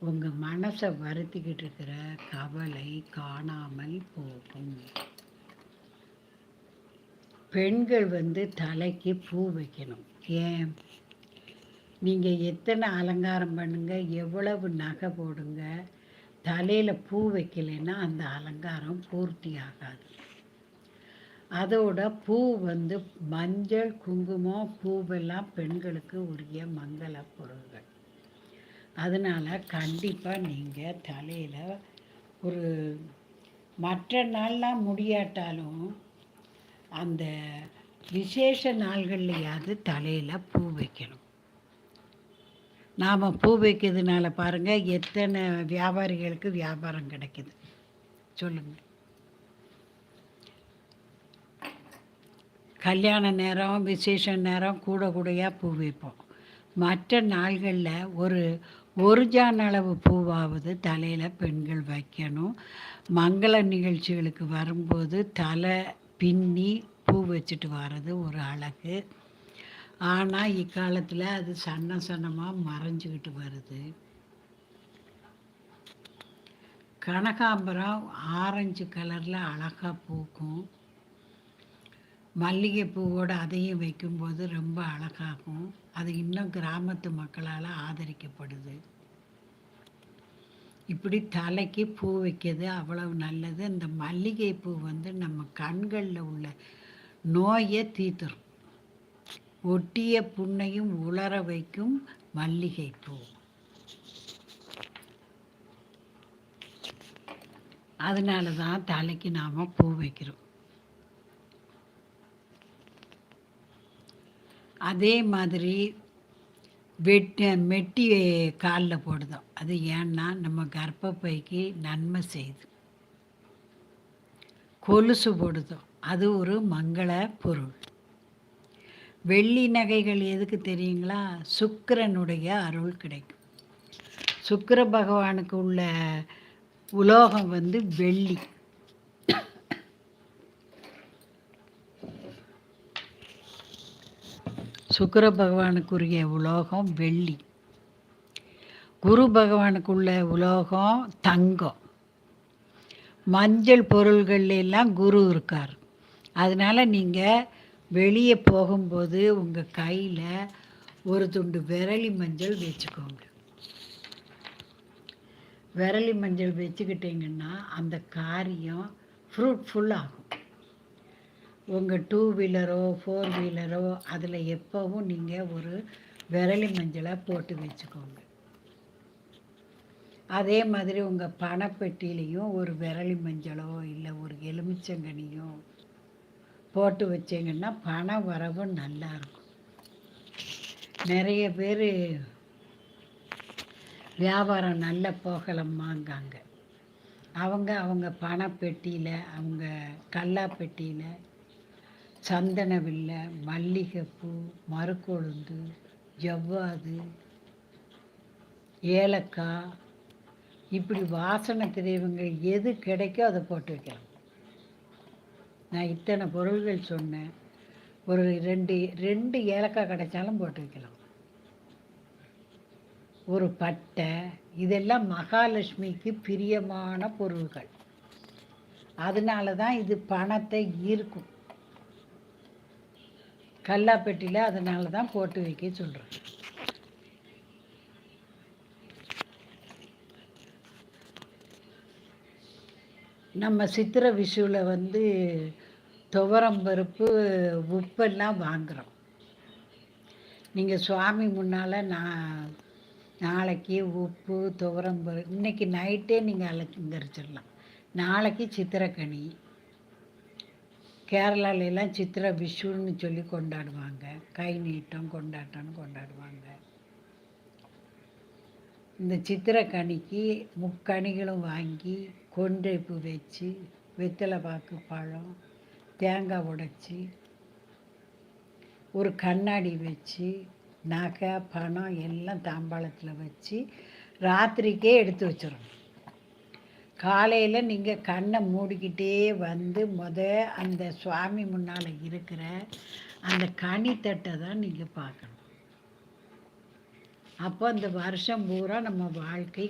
உங்கள் மனசை வருத்திக்கிட்டு இருக்கிற கவலை காணாமல் போகும். பெண்கள் வந்து தலைக்கு பூ வைக்கணும். ஏன்? நீங்கள் எத்தனை அலங்காரம் பண்ணுங்க எவ்வளவு நகை போடுங்க தலையில் பூ வைக்கலைன்னா அந்த அலங்காரம் பூர்த்தி ஆகாது. அதோட பூ வந்து மஞ்சள் குங்குமம் பூவெல்லாம் பெண்களுக்கு உரிய மங்கள பொருள்கள். அதனால் கண்டிப்பாக நீங்கள் தலையில் ஒரு மற்ற நாள்லாம் முடியாட்டாலும் அந்த விசேஷ நாள்கள்லையாவது தலையில் பூ வைக்கணும். நாம் பூ வைக்கிறதுனால பாருங்கள் எத்தனை வியாபாரிகளுக்கு வியாபாரம் கிடைக்குது. சொல்லுங்கள் கல்யாண நேரம் விசேஷ நேரம் கூட கூடையாக பூ வைப்போம். மற்ற நாள்களில் ஒரு ஒரு ஜான் அளவு பூவாவது தலையில் பெண்கள் வைக்கணும். மங்கள நிகழ்ச்சிகளுக்கு வரும்போது தலை பின்னி பூ வச்சுட்டு வர்றது ஒரு அழகு. ஆனால் இக்காலத்தில் அது சன்ன சன்னமாக மறைஞ்சிக்கிட்டு வருது. கனகாம்பரம் ஆரஞ்சு கலரில் அழகாக பூக்கும். மல்லிகைப்பூவோடு அதையும் வைக்கும்போது ரொம்ப அழகாகும். அது இன்னும் கிராமத்து மக்களால் ஆதரிக்கப்படுது. இப்படி தலைக்கு பூ வைக்கிறது அவ்வளவு நல்லது. இந்த மல்லிகைப்பூ வந்து நம்ம கண்களில் உள்ள நோயை தீர்த்துரும். ஒட்டிய புண்ணையும் உலர வைக்கும் மல்லிகைப்பூ. அதனால தான் தலைக்கு நாம் பூ வைக்கிறோம். அதே மாதிரி வெட் மெட்டி காலில் போடுதோம். அது ஏன்னா நம்ம கர்ப்பப்பைக்கு நன்மை செய்யுது. கொலுசு போடுதோம். அது ஒரு மங்கள பொருள். வெள்ளி நகைகள் எதுக்கு தெரியுங்களா? சுக்கரனுடைய அருள் கிடைக்கும். சுக்கர பகவானுக்கு உள்ள உலோகம் வந்து வெள்ளி. சுக்கர பகவானுக்குரிய உலோகம் வெள்ளி. குரு பகவானுக்குள்ள உலோகம் தங்கம். மஞ்சள் பொருள்கள் எல்லாம் குரு இருக்கார். அதனால் நீங்கள் வெளியே போகும்போது உங்கள் கையில் ஒரு துண்டு விரலி மஞ்சள் வச்சுக்கோங்க. விரலி மஞ்சள் வச்சுக்கிட்டிங்கன்னா அந்த காரியம் ஃப்ரூட்ஃபுல்லாகும் உங்கள் டூ வீலரோ ஃபோர் வீலரோ அதில் எப்போவும் நீங்கள் ஒரு விரலி மஞ்சளை போட்டு வச்சுக்கோங்க. அதே மாதிரி உங்கள் பணப்பெட்டிலையும் ஒரு விரலி மஞ்சளோ இல்லை ஒரு எலுமிச்சங்கனியோ போட்டு வச்சிங்கன்னா பண வரவு நல்லாயிருக்கும் நிறைய பேர் வியாபாரம் நல்லா போகலம்மாங்காங்க. அவங்க அவங்க பணப்பெட்டியில் அவங்க கல்லா பெட்டியில் சந்தன வில்லை மல்லிகைப்பூ மறுக்கொழுந்து ஜவ்வாது ஏலக்காய் இப்படி வாசனை திரைவங்கள் எது கிடைக்கோ அதை போட்டு வைக்கலாம். நான் இத்தனை பொருள்கள் சொன்னேன். ஒரு ரெண்டு ரெண்டு ஏலக்காய் கிடைச்சாலும் போட்டு வைக்கலாம். ஒரு பட்டை இதெல்லாம் மகாலட்சுமிக்கு பிரியமான பொருள்கள். அதனால தான் இது பணத்தை ஈர்க்கும். கல்லாப்பெட்டியில் அதனால தான் போட்டு வைக்க சொல்கிறேன் நம்ம சித்திர விஷுவில் வந்து துவரம் பருப்பு உப்பெல்லாம் வாங்குகிறோம் நீங்கள் சுவாமி முன்னால் நான் நாளைக்கு உப்பு துவரம் பருப்பு இன்றைக்கி நைட்டே நீங்கள் அலங்கரிச்சிடலாம் நாளைக்கு சித்திரக்கனி. கேரளாலெல்லாம் சித்திர விஷுன்னு சொல்லி கொண்டாடுவாங்க. கை நீட்டம் கொண்டாட்டம்னு கொண்டாடுவாங்க. இந்த சித்திரக்கனிக்கு முக்கணிகளும் வாங்கி கொன்றைப்பு வச்சு வெத்தலை பாக்கு பழம் தேங்காய் உடைச்சி ஒரு கண்ணாடி வச்சு நகை பணம் எல்லாம் தாம்பாளத்தில் வச்சு ராத்திரிக்கே எடுத்து வச்சிடணும். காலையில் நீங்கள் கண்ணை மூடிக்கிட்டே வந்து முத அந்த சுவாமி முன்னால் இருக்கிற அந்த கனித்தட்டை தான் நீங்கள் பார்க்கணும். அப்போ அந்த வருஷம் பூரா நம்ம வாழ்க்கை